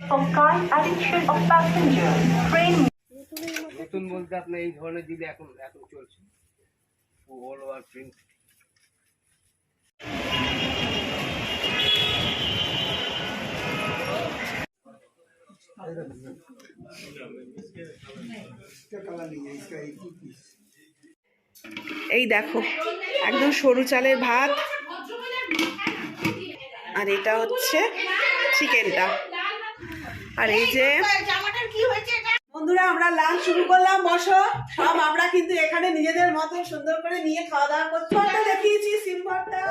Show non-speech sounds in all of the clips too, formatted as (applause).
kind of train নতুন বলতে আপনার এই ধরনের দিলে এখন এখন চলছে। অল ওভার প্রিন্ট এই দেখো একদম সরু চালের ভাত। আর এটা হচ্ছে চিকেনটা। আর এই যে বন্ধুরা আমরা লাঞ্চ শুরু করলাম বসো। সব আমরা কিন্তু এখানে নিজেদের মতো সুন্দর করে নিয়ে খাওয়া দাওয়া করছি। দেখিয়েছি সিলভারটা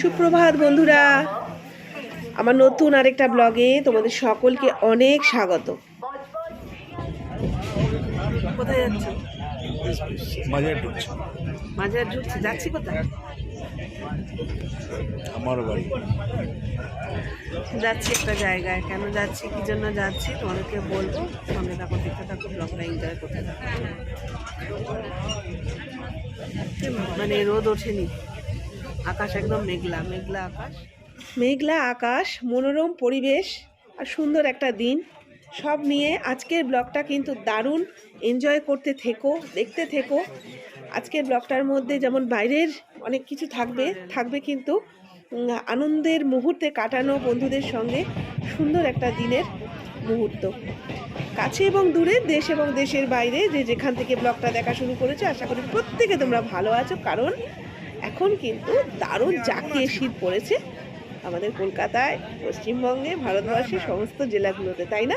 সুপ্রভাত বন্ধুরা। আমার নতুন আরেকটা ব্লগে তোমাদের সকলকে অনেক স্বাগত। কোথায় যাচ্ছ? বাজার ঢুকছে মাঝার ঢুকছে যাচ্ছি কোথায়? আমার বাড়ি। যাচ্ছি একটা জায়গায়। কেন যাচ্ছি কি জন্য যাচ্ছি তোমাদেরকে বলব। সঙ্গে থাকো দেখতে থাকো ব্লগটা এনজয় করতে থাকো। মানে রোদ ওঠেনি। আকাশ একদম মেঘলা মেঘলা আকাশ। মেঘলা আকাশ মনোরম পরিবেশ আর সুন্দর একটা দিন। সব নিয়ে আজকের ব্লগটা কিন্তু দারুণ। এনজয় করতে থেকো দেখতে থেকো। আজকের ব্লগটার মধ্যে যেমন বাইরের অনেক কিছু থাকবে থাকবে কিন্তু আনন্দের মুহূর্তে কাটানো বন্ধুদের সঙ্গে সুন্দর একটা দিনের মুহূর্ত। কাছে এবং দূরে, দেশ এবং দেশের বাইরে যে যেখান থেকে ব্লগটা দেখা শুরু করেছে, আশা করি প্রত্যেকে তোমরা ভালো আছো, কারণ এখন কিন্তু দারুণ জাঁকিয়ে শীত পড়েছে আমাদের কলকাতায়, পশ্চিমবঙ্গে ভারতবর্ষের সমস্ত জেলাগুলোতে, তাই না?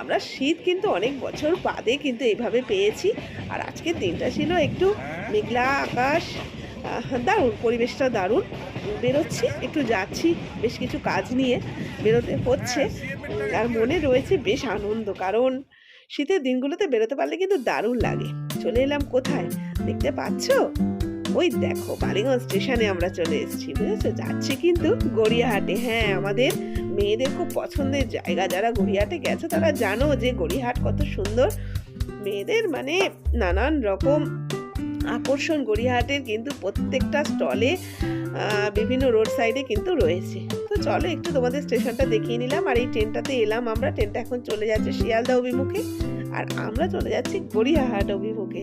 আমরা শীত কিন্তু অনেক বছর বাদে কিন্তু এইভাবে পেয়েছি। আর আজকের দিনটা ছিল একটু মেঘলা আকাশ দারুণ, পরিবেশটা দারুণ। বেরোচ্ছি, একটু যাচ্ছি, বেশ কিছু কাজ নিয়ে বেরোতে হচ্ছে। আর মনে রয়েছে বেশ আনন্দ, কারণ শীতের দিনগুলোতে বেরোতে পারলে কিন্তু দারুণ লাগে। চলে এলাম কোথায়? দেখতে পাচ্ছো? ওই দেখো, বালিগঞ্জ স্টেশনে আমরা চলে এসেছি, বুঝেছ? যাচ্ছি কিন্তু গড়িয়াহাটে। হ্যাঁ আমাদের মেয়েদের খুব পছন্দের জায়গা। যারা গড়িয়াহাটে গেছে, তারা জানো যে গড়িয়াহাট কত সুন্দর। মেয়েদের মানে নানান রকম আকর্ষণ গড়িয়াহাটের কিন্তু প্রত্যেকটা স্টলে বিভিন্ন রোড সাইডে কিন্তু রয়েছে। তো চলো, একটু তোমাদের স্টেশনটা দেখিয়ে নিলাম। আর এই ট্রেনটাতে এলাম আমরা। ট্রেনটা এখন চলে যাচ্ছে শিয়ালদা অভিমুখে। আর আমরা চলে যাচ্ছি গড়িয়াহাট অভিমুখে।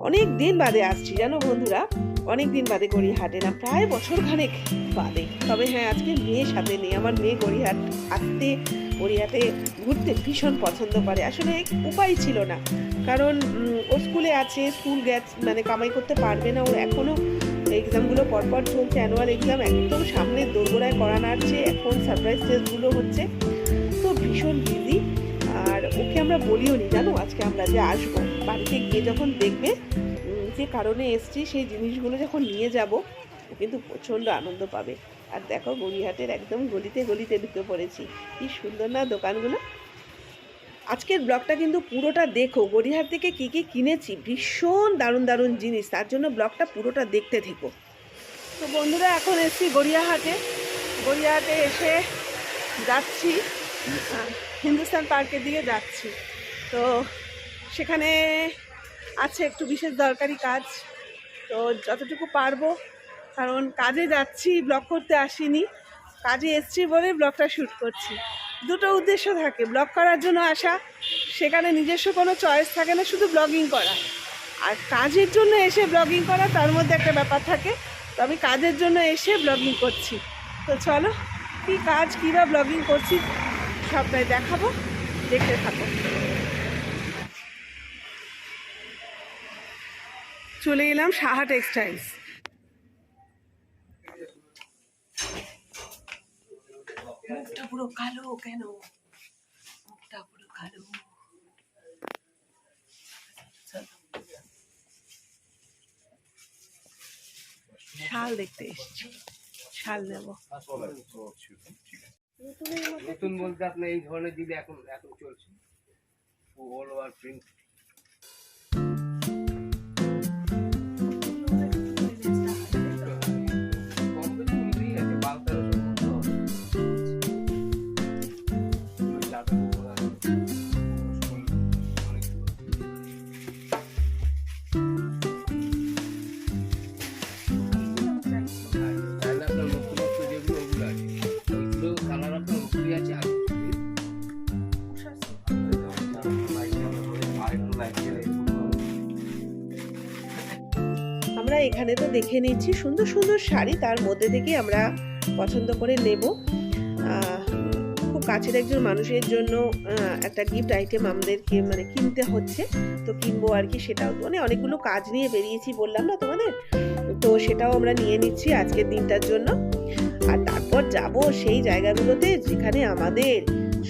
অনেক দিন বাদে আসছি জানো বন্ধুরা? অনেক দিন বাদে গড়িয়াহাট না প্রায় বছর খানেক বাদে। তবে হ্যাঁ আজকে মেয়ে সাথে নেই আমার মেয়ে গড়িয়াহাট আসতে গড়িয়াতে ঘুরতে ভীষণ পছন্দ করে। আসলে উপায় ছিল না কারণ উম, ও স্কুলে আছে স্কুল গেছে মানে কামাই করতে পারবে না। ওর এখনও এক্সামগুলো পরপর চলছে অ্যানুয়াল এক্সাম একদম সামনে দোরগোড়ায় করা নাড়ছে এখন সারপ্রাইজ টেস্টগুলো হচ্ছে। তো ভীষণ বিজি আর ওকে আমরা বলিও নি, জানো? আজকে আমরা যে আসব, বাড়িতে গিয়ে যখন দেখবে যে কারণে এসছি, সেই জিনিসগুলো যখন নিয়ে যাব কিন্তু প্রচণ্ড আনন্দ পাবে। আর দেখো, গড়িয়াহাটের একদম গলিতে গলিতে ঢুকে পড়েছি। কি সুন্দর না দোকানগুলো? আজকের ব্লগটা কিন্তু পুরোটা দেখো। গড়িয়াহাট থেকে কী কী কিনেছি? ভীষণ দারুণ দারুণ জিনিস। তার জন্য ব্লগটা পুরোটা দেখতে থেকো। তো বন্ধুরা, এখন এসছি গড়িয়াহাটে। গড়িয়াহাটে এসে যাচ্ছি। হিন্দুস্তান পার্কের দিকে যাচ্ছি। তো সেখানে আছে একটু বিশেষ দরকারি কাজ। তো যতটুকু পারব, কারণ কাজে যাচ্ছি, ব্লগ করতে আসিনি। কাজে এসছি বলে ব্লগটা শ্যুট করছি। দুটো উদ্দেশ্য থাকে, ব্লগ করার জন্য আসা, সেখানে নিজস্ব কোনো চয়েস থাকে না, শুধু ব্লগিং করা। আর কাজের জন্য এসে ব্লগিং করা, তার মধ্যে একটা ব্যাপার থাকে। তো আমি কাজের জন্য এসে ব্লগিং করছি। তো চলো, কী কাজ কী বা ব্লগিং করছি সবটাই দেখাবো দেখতে থাকো। চলে এলাম সাহা টেক্সটাইলস। মুখটা পুরো কালো কেন? মুখটা পুরো কালো। শাল দেখতে এসছি। শাল নেব। নতুন বলতে আপনার এই ধরনের দিদি এখন এখন চলছে। ওল ওভার প্রিন্ট আমরা এখানে তো দেখে নিচ্ছি সুন্দর সুন্দর শাড়ি, তার মধ্যে থেকে আমরা পছন্দ করে নেব। খুব কাছের একজন মানুষের জন্য একটা গিফট আইটেম আমাদেরকে মানে কিনতে হচ্ছে, তো কিনবো আর কি সেটাও মানে অনেকগুলো কাজ নিয়ে বেরিয়েছি বললাম না তোমাদের? তো সেটাও আমরা নিয়ে নিচ্ছি আজকের দিনটার জন্য। আর তারপর যাব সেই জায়গাগুলোতে যেখানে আমাদের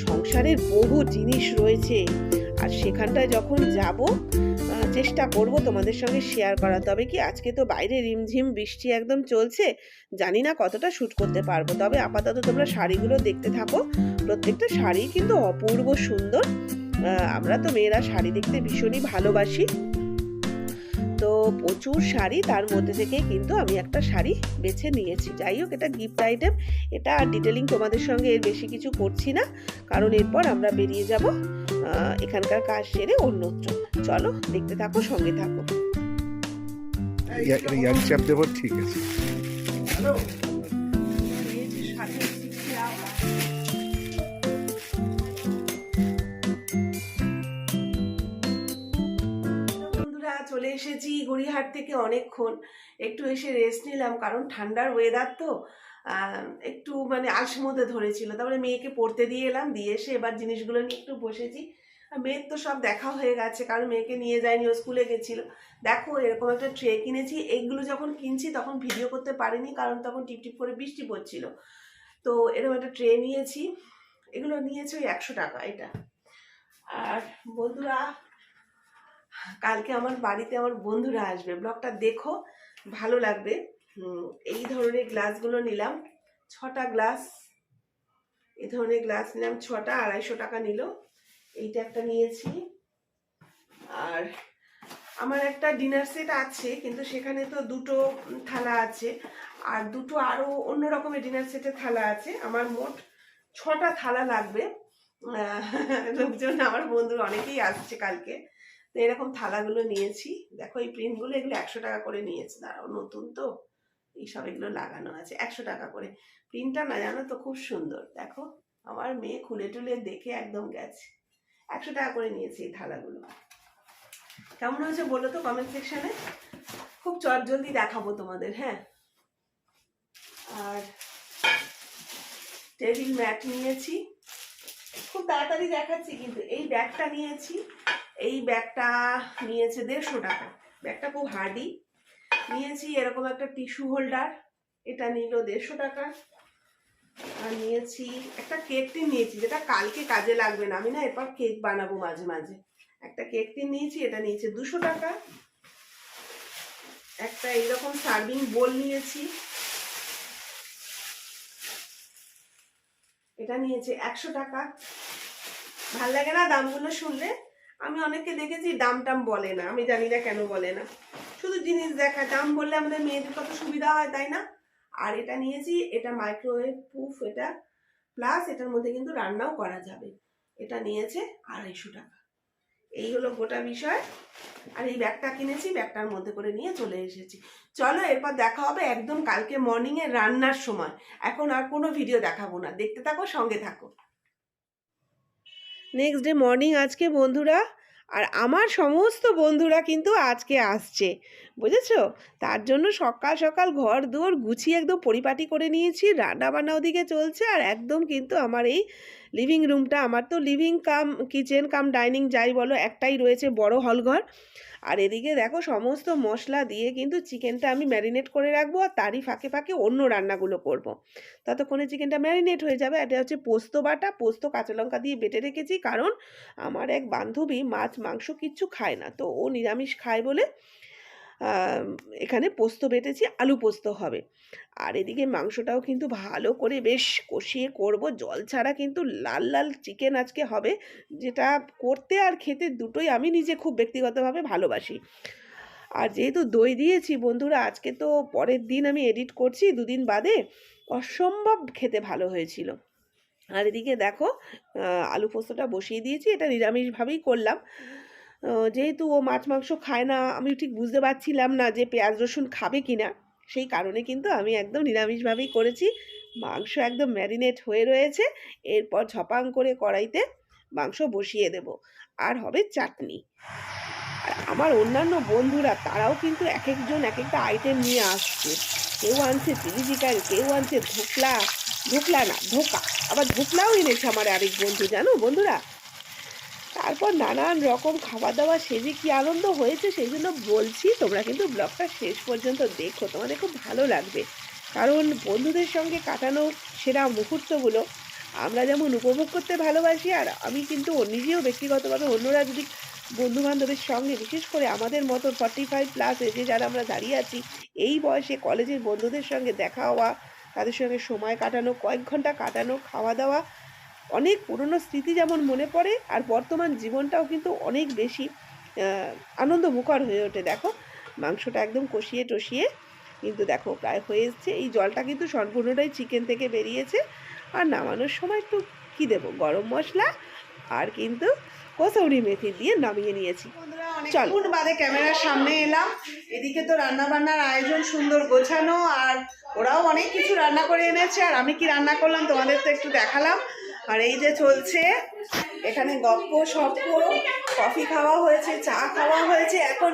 সংসারের বহু জিনিস রয়েছে। আর সেখানটায় যখন যাব চেষ্টা করব তোমাদের সঙ্গে শেয়ার করা তবে কি আজকে তো বাইরে রিমঝিম বৃষ্টি একদম চলছে, জানি না কতটা শ্যুট করতে পারব। তবে আপাতত তোমরা শাড়িগুলো দেখতে থাকো। প্রত্যেকটা শাড়ি কিন্তু অপূর্ব সুন্দর। আমরা তো মেয়েরা শাড়ি দেখতে ভীষণই ভালোবাসি। তো প্রচুর শাড়ি তার মধ্যে থেকে কিন্তু আমি একটা শাড়ি বেছে নিয়েছি। যাই হোক এটা গিফট আইটেম এটা আর ডিটেলিং তোমাদের সঙ্গে এর বেশি কিছু করছি না কারণ এরপর আমরা বেরিয়ে যাব এখানকার কাজ সেরে অন্যত্র। চলো দেখতে থাকো সঙ্গে থাকো। ইয়াং ঠিক আছে। চলে এসেছি গড়িয়াহাট থেকে অনেকক্ষণ। একটু এসে রেস্ট নিলাম, কারণ ঠান্ডার ওয়েদার তো একটু মানে আলসের মধ্যে ধরেছিল। তারপরে মেয়েকে পড়তে দিয়ে এলাম, দিয়ে এসে এবার জিনিসগুলো নিয়ে একটু বসেছি। আর মেয়ের তো সব দেখা হয়ে গেছে, কারণ মেয়েকে নিয়ে যায়নি, ও স্কুলে গেছিল। দেখো, এরকম একটা ট্রে কিনেছি এইগুলো যখন কিনছি তখন ভিডিও করতে পারিনি, কারণ তখন টিপ টিপ করে বৃষ্টি পড়ছিল। তো এরকম একটা ট্রে নিয়েছি, এগুলো নিয়েছে ওই একশো টাকা এটা। আর বন্ধুরা কালকে আমার বাড়িতে আমার বন্ধুরা আসবে। ব্লগটা দেখো, ভালো লাগবে। এই ধরনের গ্লাসগুলো নিলাম। ছটা গ্লাস, এই ধরনের গ্লাস নিলাম, ছটা, আড়াইশো টাকা নিল। এইটা একটা নিয়েছি। আর আমার একটা ডিনার সেট আছে, কিন্তু সেখানে তো দুটো থালা আছে। আর দুটো আরও অন্য রকমের ডিনার সেটের থালা আছে। আমার মোট ছটা থালা লাগবে। লোকজন, আমার বন্ধুর অনেকেই আসছে কালকে। তো এরকম থালাগুলো নিয়েছি। দেখো এই প্রিন্টগুলো এগুলো একশো টাকা করে নিয়েছে। দাঁড়াও, নতুন তো। এইসব এগুলো লাগানো আছে, একশো টাকা করে। প্রিন্টটা না, জানো তো, খুব সুন্দর। দেখো, আমার মেয়ে খুলে টুলে দেখে একদম গেছে। একশো টাকা করে নিয়েছি এই থালাগুলো। কেমন হয়েছে বলো তো কমেন্ট সেকশনে খুব চট জলদি দেখাবো তোমাদের হ্যাঁ? আর টেবিল ম্যাট নিয়েছি। খুব তাড়াতাড়ি দেখাচ্ছি, কিন্তু এই ব্যাগটা নিয়েছি। এই ব্যাগটা নিয়েছে দেড়শো টাকা। ব্যাগটা খুব হার্ডি নিয়েছি এরকম একটা টিস্যু হোল্ডার এটা নিল দেড়শো টাকা। আর নিয়েছি একটা কেক টিন নিয়েছি, যেটা কালকে কাজে লাগবে না। আমি না এরপর কেক বানাবো মাঝে মাঝে। একটা কেক টিন নিয়েছি, এটা নিয়েছে দুশো টাকা। একটা এইরকম সার্ভিং বোল নিয়েছি। এটা নিয়েছে একশো টাকা। ভালো লাগে না দামগুলো শুনলে? আমি অনেকে দেখেছি দাম টাম বলে না, আমি জানি না কেন বলে না। শুধু জিনিস দেখা, দাম বললে আমাদের মেয়েদের কত সুবিধা হয়, তাই না? আর এটা নিয়েছি, এটা মাইক্রোওয়েভ প্রুফ এটা প্লাস এটার মধ্যে কিন্তু রান্নাও করা যাবে। এটা নিয়েছে আড়াইশো টাকা। এই হলো গোটা বিষয়। আর এই ব্যাগটা কিনেছি, ব্যাগটার মধ্যে করে নিয়ে চলে এসেছি। চলো, এরপর দেখা হবে একদম কালকে মর্নিংয়ে রান্নার সময়। এখন আর কোনো ভিডিও দেখাবো না। দেখতে থাকো, সঙ্গে থাকো। নেক্সট ডে মর্নিং আজকে বন্ধুরা আর আমার সমস্ত বন্ধুরা কিন্তু আজকে আসছে। বুঝেছ? তার জন্য সকাল সকাল ঘর দুয়ার গুছিয়ে একদম পরিপাটি করে নিয়েছি রান্না বান্না ওদিকে চলছে আর একদম কিন্তু আমার এই লিভিং রুমটা আমার তো living cum kitchen cum dining যাই বলো, একটাই রয়েছে বড় হলঘর আর এদিকে দেখো সমস্ত মশলা দিয়ে কিন্তু চিকেনটা আমি ম্যারিনেট করে রাখব আর তারই ফাঁকে ফাঁকে অন্য রান্নাগুলো করব। ততক্ষণে চিকেনটা ম্যারিনেট হয়ে যাবে। এটা হচ্ছে পোস্ত বাটা। পোস্ত কাঁচা লঙ্কা দিয়ে বেটে রেখেছি কারণ আমার এক বান্ধবী মাছ, মাংস কিচ্ছু খায় না। তো ও নিরামিষ খায় বলে এখানে পোস্ত বেটেছি, আলু পোস্ত হবে। আর এদিকে মাংসটাও কিন্তু ভালো করে বেশ কষিয়ে করব। জল ছাড়া কিন্তু লাল লাল চিকেন আজকে হবে, যেটা করতে আর খেতে দুটোই আমি নিজে খুব ব্যক্তিগতভাবে ভালোবাসি। আর যেহেতু দই দিয়েছি, বন্ধুরা, আজকে তো পরের দিন আমি এডিট করছি, দুদিন বাদে অসম্ভব খেতে ভালো হয়েছিল। আর এদিকে দেখো আলু পোস্তটা বসিয়ে দিয়েছি, এটা নিরামিষভাবেই করলাম। যেহেতু ও মাছ মাংস খায় না, আমি ঠিক বুঝতে পারছিলাম না যে পেঁয়াজ রসুন খাবে কি না। সেই কারণে কিন্তু আমি একদম নিরামিষভাবেই করেছি। মাংস একদম ম্যারিনেট হয়ে রয়েছে। এরপর ঝপাং করে কড়াইতে মাংস বসিয়ে দেব। আর হবে চাটনি। আর আমার অন্যান্য বন্ধুরা, তারাও কিন্তু এক একজন এক একটা আইটেম নিয়ে আসছে। কেউ আনছে চিলি চিকেন কেউ আনছে ধোকলা। ধোকলা না, ধোকা। আবার ধোকলাও এনেছে আমার আরেক বন্ধু, জানো বন্ধুরা? তারপর নানান রকম খাওয়া দাওয়া সেজে কি আনন্দ হয়েছে সেই জন্য বলছি, তোমরা কিন্তু ব্লগটা শেষ পর্যন্ত দেখো, তোমাদের খুব ভালো লাগবে। কারণ বন্ধুদের সঙ্গে কাটানো সেরা মুহূর্তগুলো, আমরা যেমন উপভোগ করতে ভালোবাসি, আর আমি কিন্তু নিজেও ব্যক্তিগতভাবে অন্যরা যদি বন্ধু বান্ধবের সঙ্গে, বিশেষ করে আমাদের মতো ফর্টি ফাইভ প্লাস এজে যারা আমরা দাঁড়িয়ে আছি, এই বয়সে কলেজের বন্ধুদের সঙ্গে দেখা হওয়া, তাদের সঙ্গে সময় কাটানো, কয়েক ঘণ্টা কাটানো খাওয়া দাওয়া অনেক পুরনো স্মৃতি যেমন মনে পড়ে আর বর্তমান জীবনটাও কিন্তু অনেক বেশি আহ, আনন্দমুখর হয়ে ওঠে। দেখো মাংসটা একদম কষিয়ে টষিয়ে কিন্তু দেখো প্রায় হয়ে এসছে। এই জলটা কিন্তু সম্পূর্ণটাই চিকেন থেকে বেরিয়েছে। আর নামানোর সময় একটু কী দেবো? গরম মশলা আর কিন্তু কসৌরি মেথি দিয়ে নামিয়ে নিয়েছি। চল। বাদে ক্যামেরার সামনে এলাম। এদিকে তো রান্না বান্নার আয়োজন সুন্দর গোছানো আর ওরাও অনেক কিছু রান্না করে এনেছে। আর আমি কি রান্না করলাম তোমাদের তো একটু দেখালাম। আর এই যে চলছে, এখানে গপ্প, সপ্প, কফি খাওয়া হয়েছে, চা খাওয়া হয়েছে। এখন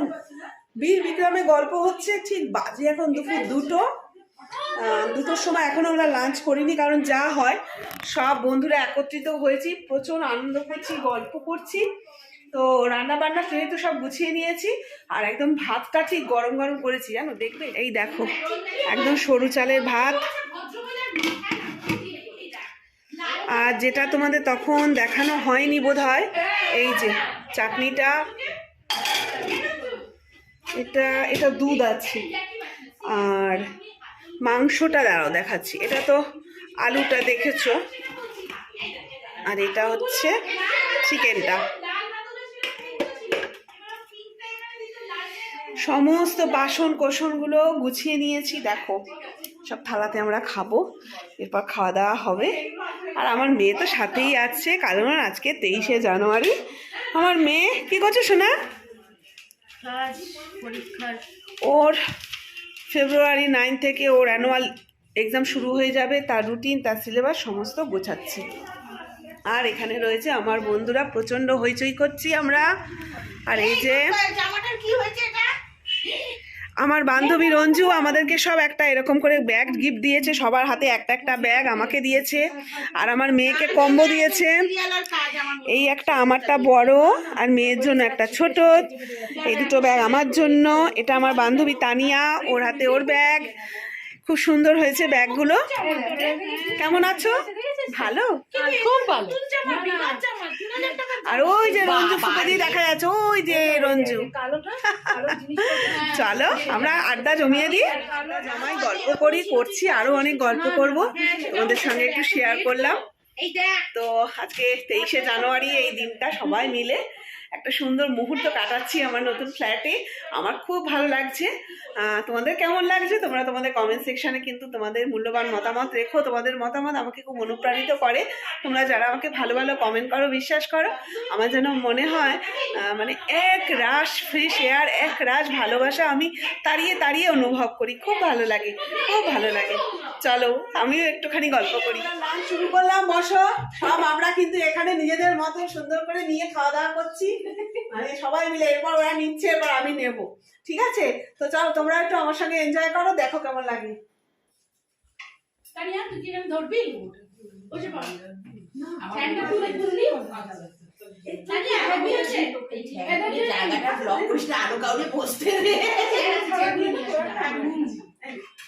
বীর বিক্রমে গল্প হচ্ছে, ঠিক বাজে এখন দুপুর দুটো। দুটোর সময় এখনও আমরা লাঞ্চ করিনি, কারণ যা হয়, সব বন্ধুরা একত্রিত হয়েছি, প্রচুর আনন্দ করছি, গল্প করছি। তো রান্না বান্না ট্রে তো সব গুছিয়ে নিয়েছি, আর একদম ভাতটা ঠিক গরম গরম করেছি, জানো, দেখবে? এই দেখো, একদম সরু চালের ভাত। আর যেটা তোমাদের তখন দেখানো হয়নি বোধ এই যে চাটনিটা, এটা এটা দুধ আছে। আর মাংসটা দাঁড়াও দেখাচ্ছি। এটা তো আলুটা দেখেছ? আর এটা হচ্ছে চিকেনটা। সমস্ত বাসন কোসনগুলো গুছিয়ে নিয়েছি, দেখো। সব থালাতে আমরা খাব, এরপর খাওয়া দাওয়া হবে। আর আমার মেয়ে তো সাথেই আছে কারণ আজকে তেইশে জানুয়ারি। আমার মেয়ে কি করছ শোনা ওর ফেব্রুয়ারি নাইন থেকে ওর অ্যানুয়াল এক্সাম শুরু হয়ে যাবে তার রুটিন তার সিলেবাস সমস্ত গোছাচ্ছি। আর এখানে রয়েছে আমার বন্ধুরা প্রচণ্ড হইচই করছি আমরা। আর এই যে আমার বান্ধবী রঞ্জু আমাদেরকে সব একটা এরকম করে ব্যাগ গিফট দিয়েছে, সবার হাতে একটা একটা ব্যাগ আমাকে দিয়েছে, আর আমার মেয়েকে কম্বো দিয়েছে। এই একটা আমারটা বড় আর মেয়ের জন্য একটা ছোট, এই দুটো ব্যাগ আমার জন্য, এটা আমার বান্ধবী তানিয়া, ওর হাতে ওর ব্যাগ খুব সুন্দর হয়েছে ব্যাগগুলো কেমন আছো? ভালো খুব ভালো আর ওই যে রঞ্জু ফুকাদি দেখা যাচ্ছে ওই যে রঞ্জু চলো আমরা আড্ডা জমিয়ে দিই জামাই গল্প করি করছি আরও অনেক গল্প করব তোমাদের সঙ্গে একটু শেয়ার করলাম তো আজকে তেইশে জানুয়ারি এই দিনটা সবাই মিলে একটা সুন্দর মুহূর্ত কাটাচ্ছি আমার নতুন ফ্ল্যাটে আমার খুব ভালো লাগছে। তোমাদের কেমন লাগছে? তোমরা তোমাদের কমেন্ট সেকশানে কিন্তু তোমাদের মূল্যবান মতামত রেখো। তোমাদের মতামত আমাকে খুব অনুপ্রাণিত করে। তোমরা যারা আমাকে ভালো ভালো কমেন্ট করো, বিশ্বাস করো, আমার যেন মনে হয় মানে এক রাশ ফ্রেশ এয়ার এক রাশ ভালোবাসা আমি তাড়িয়ে তাড়িয়ে অনুভব করি। খুব ভালো লাগে, খুব ভালো লাগে। চলো, আমিও একটুখানি গল্প করি। শুরু করলাম, বসো। সব আমরা কিন্তু এখানে নিজেদের মতো সুন্দর করে নিয়ে খাওয়া দাওয়া করছি। মানে সবাই মিলে এরপর ওরা নিচ্ছে এরপর আমি নেব ঠিক আছে তো চলো তোমরা একটু আমার সঙ্গে এনজয় করো দেখো কেমন লাগে ধরবি জায়গাটা ব্লক করিস না আরও কাউকে বসতে দে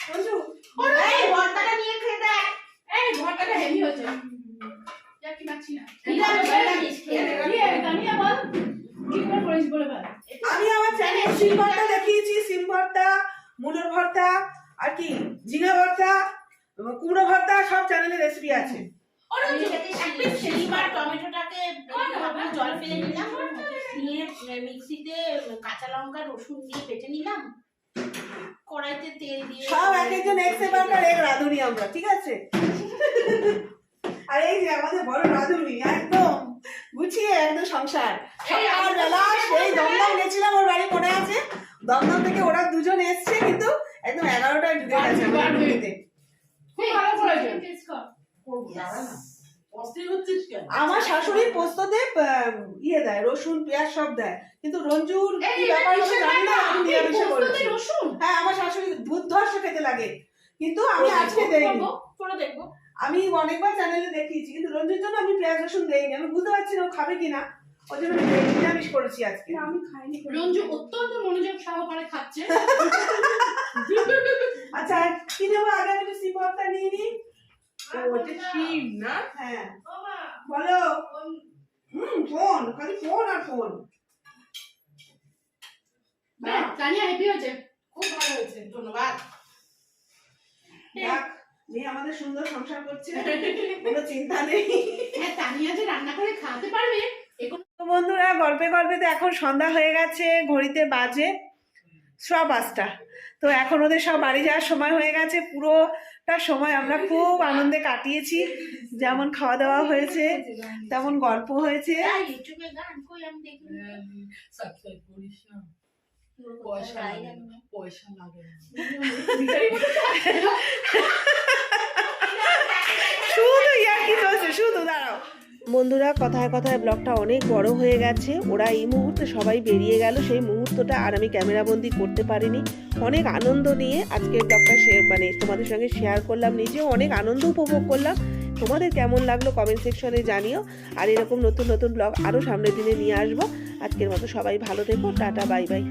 রঞ্জু, এই ভর্তাটা নিয়ে খেয়ে দেখ এই ঘরটাটা হেভি হচ্ছে যা কি পাচ্ছি না এটা নিরামিষ খেয়ে দে। ইয়ে, তানিয়া বল কি করে করিস বলে বল আমি আমার চ্যানেল সিম ভর্তা দেখিয়েছি সিম ভর্তা মুলোর ভর্তা আর কি ঝিঙে ভর্তা কুমড়ো ভর্তা সব চ্যানেলে রেসিপি আছে আমি যাতে এক পিস শিম আর টমেটোটাকে ভাবলাম জল ফেলে নিলাম নিয়ে মিক্সিতে কাঁচা লঙ্কা রসুন দিয়ে বেটে নিলাম। কড়াইতে তেল দিয়ে সব এক একজন এক সেপারকার এক রাঁধুনি আমরা ঠিক আছে? আর এই যে আমাদের বড় রাঁধুনি একদম গুছিয়ে একদম সংসার। সকালবেলা সেই দমদম গেছিলাম ওর বাড়ি মনে আছে? দমদম থেকে ওরা দুজন এসছে কিন্তু একদম এগারোটায় ঢুকে গেছে আমাদের বাড়িতে খুব ভালো করেছে। অস্থির হচ্ছিস কেন আমার শাশুড়ি পোস্ততে ইয়ে দেয় রসুন পেঁয়াজ সব দেয়। কিন্তু রঞ্জুর কি ব্যাপার আমি জানি না আমি নিরামিষে করেছি হ্যাঁ আমার শাশুড়ি দুর্ধর্ষ খেতে লাগে। কিন্তু আমি আজকে দেইনি। দেখব। আমি অনেকবার চ্যানেলে দেখিয়েছি কিন্তু রঞ্জুর জন্য আমি পেঁয়াজ রসুন দেইনি। আমি বুঝতে পারছি না খাবে কিনা। ওই জন্য আমি নিরামিষ করেছি আজকে। আমি খাইনি রঞ্জু অত্যন্ত মনোযোগ সহকারে খাচ্ছে। (laughs) আচ্ছা কি নেব? আগে আমি একটু সিমপটা নিয়ে নিই। ওটা শিম না? হ্যাঁ। বলো। হুম ফোন খালি ফোন আর ফোন। হ্যাঁ তানিয়া হ্যাপি হয়েছে? খুব ভালো হয়েছে ধন্যবাদ। মেয়ে আমাদের সুন্দর সংসার করছে কোনো চিন্তা নেই। হ্যাঁ তানিয়া যে রান্না করে খাওয়াতে পারবে বন্ধুরা গল্পে গল্পে তো এখন সন্ধ্যা হয়ে গেছে ঘড়িতে বাজে। সব পাঁচটা। তো এখন ওদের সব বাড়ি যাওয়ার সময় হয়ে গেছে। পুরোটা সময় আমরা খুব আনন্দে কাটিয়েছি। যেমন খাওয়া দাওয়া হয়েছে তেমন গল্প হয়েছে। তাই ইউটিউবে গান কই আমি দেখি সাবস্ক্রাইব করিস না। পয়সা লাগে পয়সা লাগে (laughs) না শুধু ইয়ার্কি চলছে শুধু দাঁড়াও বন্ধুরা, কথায় কথায় ব্লগটা অনেক বড় হয়ে গেছে। ওরা এই মুহূর্তে সবাই বেরিয়ে গেল। সেই মুহূর্তটা আর আমি ক্যামেরাবন্দি করতে পারিনি। অনেক আনন্দ নিয়ে আজকের ব্লগটা শেয়ার মানে তোমাদের সঙ্গে শেয়ার করলাম। নিজেও অনেক আনন্দ উপভোগ করলাম। তোমাদের কেমন লাগল কমেন্ট সেকশনে জানিও। আর এরকম নতুন নতুন ব্লগ আরও সামনের দিনে নিয়ে আসব। আজকের মতো সবাই ভালো থেকো। Tata bye bye